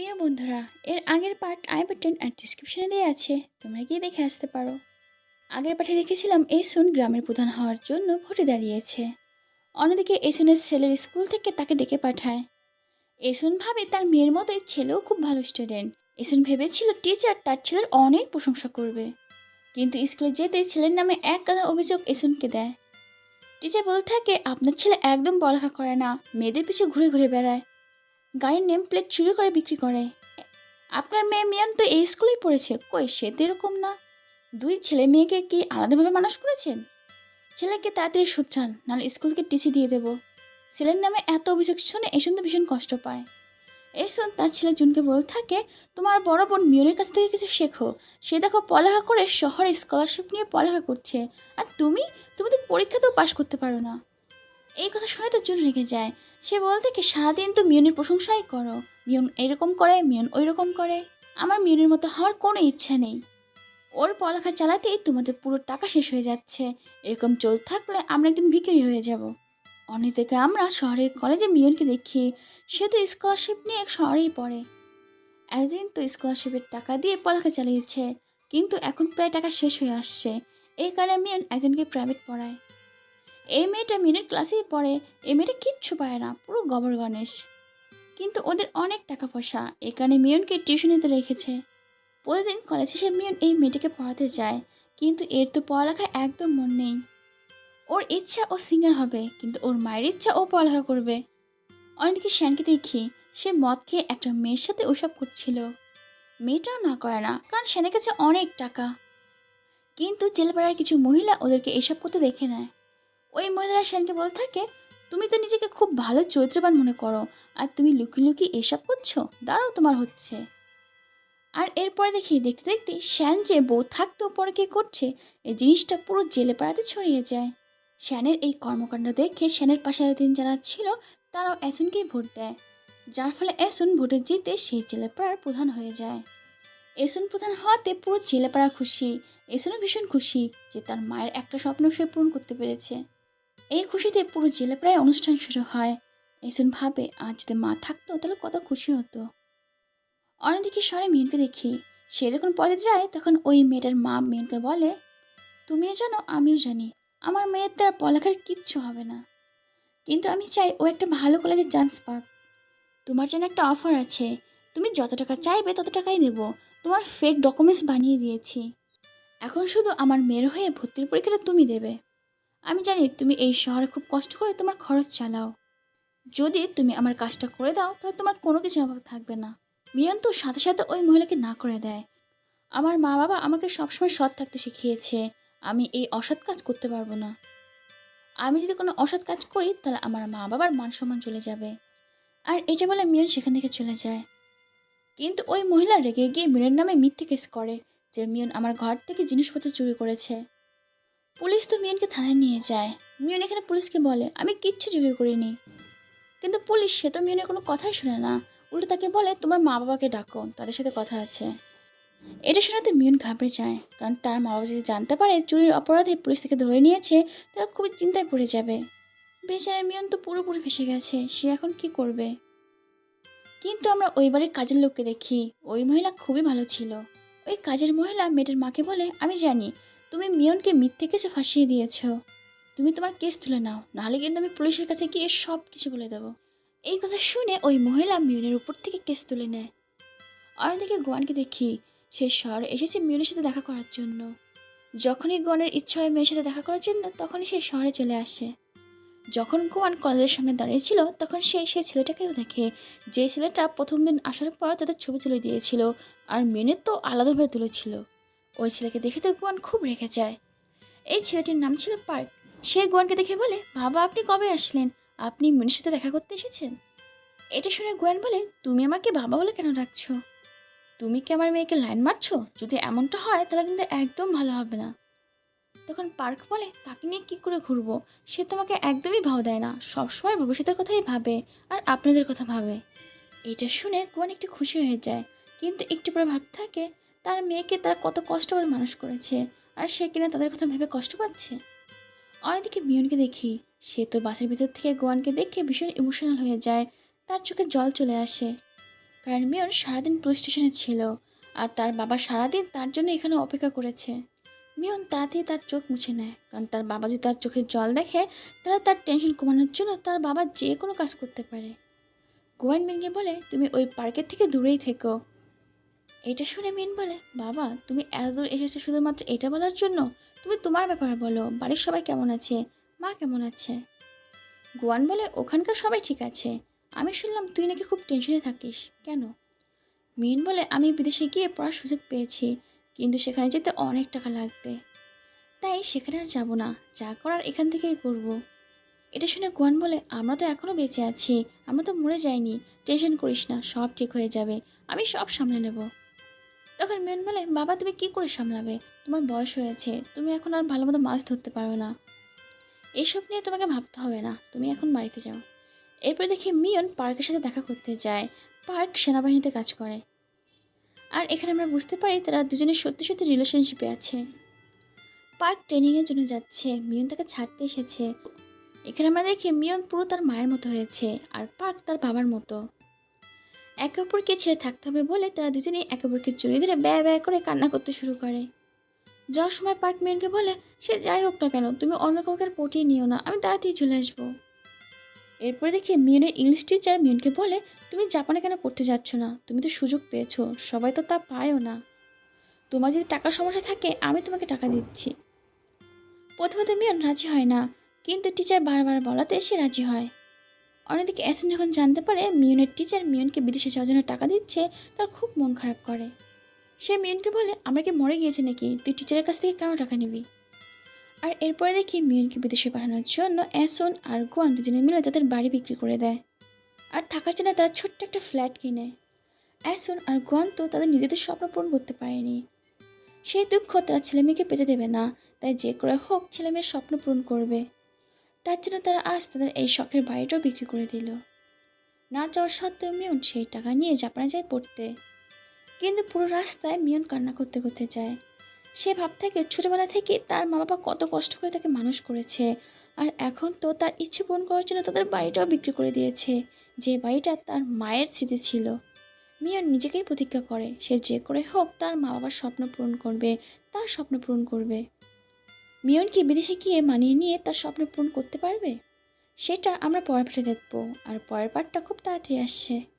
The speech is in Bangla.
প্রিয় বন্ধুরা, এর আগের পার্ট আই বাটন আর ডিসক্রিপশনে দেওয়া আছে, তোমরা গিয়ে দেখে আসতে পারো। আগের পাঠে দেখেছিলাম এসুন গ্রামের প্রধান হওয়ার জন্য ভোটে দাঁড়িয়েছে। অন্যদিকে এসুনের ছেলের স্কুল থেকে তাকে ডেকে পাঠায়। এসুন ভাবে তার মেয়ের মতোই ছেলেও খুব ভালো স্টুডেন্ট এসুন ভেবেছিল টিচার তার ছেলের অনেক প্রশংসা করবে। কিন্তু স্কুলে যেতে ছেলের নামে এক গাদা অভিযোগ এসুনকে দেয়। টিচার বলতে থাকে, আপনার ছেলে একদম পড়ালেখা করে না। মেয়েদের পিছু ঘুরে ঘুরে বেড়ায়। গাড়ির নেম প্লেট চুরি করে বিক্রি করে। আপনার মেয়ে মিয়ান তো এই স্কুলেই পড়েছে। কই সে তো এরকম না। দুই ছেলে মেয়েকে কি আলাদাভাবে মানুষ করেছেন? ছেলেকে তাড়াতাড়ি শুধরান, নাহলে স্কুলকে টিসি দিয়ে দেব। ছেলের নামে এত অভিযোগ শুনে এসন তো ভীষণ কষ্ট পায়। এসন তার ছেলে জুনকে বলতে থাকে, তোমার বড় বোন মিয়নের কাছ থেকে কিছু শেখো। সে দেখো পড়ালেখা করে শহরে স্কলারশিপ নিয়ে পড়ালেখা করছে। আর তুমি? তুমি তো পরীক্ষাতেও পাশ করতে পারো না। এই কথা শুনে তো জুন রেখে যায়। সে বলতে কি, সারাদিন তো মিয়নের প্রশংসাই করো। মিয়ন এরকম করে, মিয়ন ওই রকম করে। আমার মিয়নের মতো হওয়ার কোনো ইচ্ছা নেই। ওর পড়ালেখা চালাতেই তোমাদের পুরো টাকা শেষ হয়ে যাচ্ছে। এরকম চল থাকলে আমরা একদিন বিক্রি হয়ে যাব। অন্যদিকে আমরা শহরের কলেজে মিয়নকে দেখি। সে তো স্কলারশিপ নিয়ে শহরেই পড়ে। একদিন তো স্কলারশিপের টাকা দিয়ে পড়ালেখা চালিয়েছে। কিন্তু এখন প্রায় টাকা শেষ হয়ে আসছে। এই কারণে মিয়ন একজনকে প্রাইভেট পড়ায়। এই মেয়েটা মিনের ক্লাসেই পড়ে, এই মেয়েটা কিচ্ছু পায় না, পুরো গবর গণেশ কিন্তু ওদের অনেক টাকা পয়সা এখানে মিয়নকে টিউশনিতে রেখেছে। প্রতিদিন কলেজ শেষে মিয়ন এই মেয়েটাকে পড়াতে যায়, কিন্তু এর তো পড়ালেখায় একদম মন নেই। ওর ইচ্ছা ও সিঙ্গার হবে, কিন্তু ওর মায়ের ইচ্ছা ও পড়ালেখা করবে। অনেকদিকে শ্যানকে দেখি, সে মদ খেয়ে একটা মেয়ের সাথে ওসব করছিল। মেয়েটাও না করে না, কারণ শ্যানের কাছে অনেক টাকা। কিন্তু জেলপাড়ার কিছু মহিলা ওদেরকে এসব করতে দেখে নেয়। ওই মহিলারা শ্যানকে বলতে থাকে, তুমি তো নিজেকে খুব ভালো চরিত্রবান মনে করো, আর তুমি লুকিয়ে লুকিয়ে এসব করছ? দাঁড়াও, তোমার হচ্ছে। আর এরপরে দেখি, দেখতে দেখতে শ্যান যে বউ থাকতেও পরে কে করছে, এই জিনিসটা পুরো জেলে পাড়াতে ছড়িয়ে যায়। শ্যানের এই কর্মকাণ্ড দেখে শ্যানের পাশে দিন যারা ছিল, তারাও অ্যাসুনকেই ভোট দেয়। যার ফলে অ্যাসুন ভোটে জিতে সেই জেলেপাড়ার প্রধান হয়ে যায়। এসুন প্রধান হওয়াতে পুরো জেলেপাড়া খুশি। এসুনও ভীষণ খুশি যে তার মায়ের একটা স্বপ্ন সে পূরণ করতে পেরেছে। এই খুশিতে পুরো জেলে প্রায় অনুষ্ঠান শুরু হয়। এসুন ভাবে, আজ যদি মা থাকতো, তাহলে কত খুশি হতো। অন্যদিকে শহরে মিয়নকে দেখি, সে যখন পদে যায়, তখন ওই মেয়েটার মা মিয়নকে বলে, তুমিও জানো, আমিও জানি, আমার মেয়ের দ্বারা পড়ালেখার কিচ্ছু হবে না। কিন্তু আমি চাই ও একটা ভালো কলেজে চান্স পাক। তোমার জন্য একটা অফার আছে। তুমি যত টাকা চাইবে, তত টাকাই দেব তোমার ফেক ডকুমেন্টস বানিয়ে দিয়েছি। এখন শুধু আমার মেয়ের হয়ে ভর্তির পরীক্ষাটা তুমি দেবে। আমি জানি তুমি এই শহরে খুব কষ্ট করে তোমার খরচ চালাও। যদি তুমি আমার কাজটা করে দাও, তাহলে তোমার কোনো কিছু অভাব থাকবে না। মিয়ন তো সাথে সাথে ওই মহিলাকে না করে দেয়। আমার মা বাবা আমাকে সবসময় সৎ থাকতে শিখিয়েছে, আমি এই অসৎ কাজ করতে পারব না। আমি যদি কোনো অসৎ কাজ করি, তাহলে আমার মা বাবার মান সম্মান চলে যাবে। আর এটা বলে মিয়ন সেখান থেকে চলে যায়। কিন্তু ওই মহিলা রেগে গিয়ে মিয়নের নামে মিথ্যে কেস করে, যে মিয়ন আমার ঘর থেকে জিনিসপত্র চুরি করেছে। পুলিশ তো মিয়নকে থানায় নিয়ে যায়। মিয়ন এখানে পুলিশকে বলে, আমি কিচ্ছু চুরি করিনি। কিন্তু পুলিশ, সে তো মিয়নের কোনো কথাই শোনে না। উল্টো তাকে বলে, তোমার মা বাবাকে ডাকো, তাদের সাথে কথা আছে। এটা শুনে তো মিয়ন ঘাবড়ে যায়, কারণ তার মা বাবা যদি জানতে পারে চুরির অপরাধে পুলিশ তাকে ধরে নিয়েছে, তারা খুবই চিন্তায় পড়ে যাবে। বেচারা মিয়ন তো পুরোপুরি ফেসে গেছে, সে এখন কি করবে? কিন্তু আমরা ওই বাড়ির কাজের লোককে দেখি, ওই মহিলা খুবই ভালো ছিল। ওই কাজের মহিলা মেয়েটার মাকে বলে, আমি জানি তুমি মিয়নকে মিথ্যে কেসে ফাঁসিয়ে দিয়েছ। তুমি তোমার কেস তুলে নাও, নাহলে কিন্তু আমি পুলিশের কাছে গিয়ে সব কিছু বলে দেবো। এই কথা শুনে ওই মহিলা মিয়নের উপর থেকে কেস তুলে নেয়। আর অন্যদিকে গোয়ানকে দেখি, সে শহরে এসেছে মিয়নের সাথে দেখা করার জন্য। যখনই গোয়ানের ইচ্ছা হয় মেয়ের সাথে দেখা করার জন্য, তখনই সে শহরে চলে আসে। যখন গোয়ান কলেজের সামনে দাঁড়িয়েছিল তখন সে সেই ছেলেটাকেও দেখে। যে ছেলেটা প্রথম দিন আসার পর তাদের ছবি তুলে দিয়েছিল, আর মেনের তো আলাদাভাবে তুলেছিল। ওই ছেলেকে দেখে তো গোয়ান খুব রেখে যায়। এই ছেলেটির নাম ছিল পার্ক। সে গোয়ানকে দেখে বলে, বাবা, আপনি কবে আসলেন? আপনি মিনের সাথে দেখা করতে এসেছেন? এটা শুনে গোয়ান বলে, তুমি আমাকে বাবা বলে কেন ডাকছো? তুমি কি আমার মেয়েকে লাইন মারছো? যদি এমনটা হয়, তাহলে কিন্তু একদম ভালো হবে না। তখন পার্ক বলে, তাকে নিয়ে কী করে ঘুরবো? সে তোমাকে একদমই ভাও দেয় না। সবসময় ভবিষ্যতের কথাই ভাবে আর আপনাদের কথা ভাবে। এটা শুনে গোয়ান একটু খুশি হয়ে যায়। কিন্তু একটু পরে ভাবতে থাকে তার মেয়েকে তারা কত কষ্ট করে মানুষ করেছে, আর সে কিনা তাদের কথা ভেবে কষ্ট পাচ্ছে? অনেকদিকে মিয়নকে দেখি, সে তো বাসের ভিতর থেকে গোয়ানকে দেখে ভীষণ ইমোশনাল হয়ে যায়, তার চোখে জল চলে আসে। কারণ মিয়ন সারাদিন পুলিশ স্টেশনে ছিল, আর তার বাবা সারাদিন তার জন্য এখানে অপেক্ষা করেছে। মিয়ন তাড়াতাড়ি তার চোখ মুছে নেয়, কারণ তার বাবা যদি তার চোখের জল দেখে, তাহলে তার টেনশন কমানোর জন্য তার বাবা যে কোনো কাজ করতে পারে। গোয়ান মিনকে বলে, তুমি ওই পার্কের থেকে দূরেই থেকো এটা শুনে মিন বলে, বাবা, তুমি এত দূর এসেছ শুধুমাত্র এটা বলার জন্য? তুমি তোমার ব্যাপারে বলো, বাড়ির সবাই কেমন আছে? মা কেমন আছে? গোয়ান বলে, ওখানকার সবাই ঠিক আছে। আমি শুনলাম তুই নাকি খুব টেনশনে থাকিস। কেন? মিন বলে, আমি বিদেশে গিয়ে পড়ার সুযোগ পেয়েছি, কিন্তু সেখানে যেতে অনেক টাকা লাগবে। তাই সেখানে আর যাব না। যা করার এখান থেকেই করব। এটা শুনে গোয়ান বলে, আমরা তো এখনও বেঁচে আছি। আমরা তো মরে যাইনি। টেনশন করিস না, সব ঠিক হয়ে যাবে। আমি সব সামলে নেব। তখন মেন বলে, বাবা, তুমি কি করে সামলাবে? তোমার বয়স হয়েছে, তুমি এখন আর ভালো মতো মাছ ধরতে পারো না। এসব নিয়ে তোমাকে ভাবতে হবে না, তুমি এখন বাড়িতে যাও। এরপর দেখি মিয়ন পার্কের সাথে দেখা করতে যায়। পার্ক সেনাবাহিনীতে কাজ করে। আর এখানে আমরা বুঝতে পারি তারা দুজনে সত্যি সত্যি রিলেশনশিপে আছে। পার্ক ট্রেনিংয়ের জন্য যাচ্ছে, মিয়ন তাকে ছাড়তে এসেছে। এখানে আমরা দেখি মিয়ন পুরো তার মায়ের মতো হয়েছে, আর পার্ক তার বাবার মতো। একে অপরকে ছেড়ে থাকতে হবে বলে তারা দুজনেই একে অপরকে জড়িয়ে ধরে ব্যয় ব্যয় করে কান্না করতে শুরু করে। যাওয়ার সময় পার্ক মিয়নকে বলে, সে যাই হোক না কেন, তুমি অন্য কাউকে পটিয়ে নিও না, আমি তাড়াতাড়ি চলে আসব। এরপরে দেখি মিয়নের ইংলিশ টিচার মিয়নকে বলে, তুমি জাপানে কেন পড়তে যাচ্ছ না? তুমি তো সুযোগ পেয়েছ, সবাই তো তা পায়ও না। তোমার যদি টাকার সমস্যা থাকে, আমি তোমাকে টাকা দিচ্ছি। প্রথমত মিয়ন রাজি হয় না, কিন্তু টিচার বারবার বলাতে সে রাজি হয়। অন্যদিকে এসন যখন জানতে পারে মিয়নের টিচার মিয়নকে বিদেশে যাওয়ার জন্য টাকা দিচ্ছে, তার খুব মন খারাপ করে। সে মিয়নকে বলে, আমরা কি মরে গিয়েছে নাকি? তুই টিচারের কাছ থেকে কেন টাকা নিবি? আর এরপরে দেখি মিউনকে বিদেশে পাঠানোর জন্য অ্যাসন আর গোয়ান দুজনে মিলে তাদের বাড়ি বিক্রি করে দেয়। আর থাকার জন্য তারা ছোট্ট একটা ফ্ল্যাট কিনে। অ্যাসন আর গোয়ান তো তাদের নিজেদের স্বপ্ন পূরণ করতে পারেনি। সেই দুঃখ তারা ছেলে মেয়েকে পেতে দেবে না, তাই যে করে হোক ছেলে মেয়ের স্বপ্ন পূরণ করবে। তার জন্য তারা আজ তাদের এই শখের বাড়িটাও বিক্রি করে দিল। না যাওয়ার সত্ত্বেও মিয়ন সেই টাকা নিয়ে জাপানে যায় পড়তে। কিন্তু পুরো রাস্তায় মিয়ন কান্না করতে করতে যায়। সে ভাব থাকে ছোটোবেলা থেকে তার মা বাবা কত কষ্ট করে তাকে মানুষ করেছে আর এখন তো তার ইচ্ছে পূরণ করার জন্য তাদের বাড়িটাও বিক্রি করে দিয়েছে, যে বাড়িটা তার মায়ের স্মৃতি ছিল। মিয়ন নিজেকেই প্রতিজ্ঞা করে, সে যে করে হোক তার মা বাবার স্বপ্ন পূরণ করবে, তার স্বপ্ন পূরণ করবে। মিয়ন কি বিদেশে গিয়ে মানিয়ে নিয়ে তার স্বপ্ন পূরণ করতে পারবে? সেটা আমরা পরের পাঠে দেখব, আর পরের পাঠটা খুব তাড়াতাড়ি আসছে।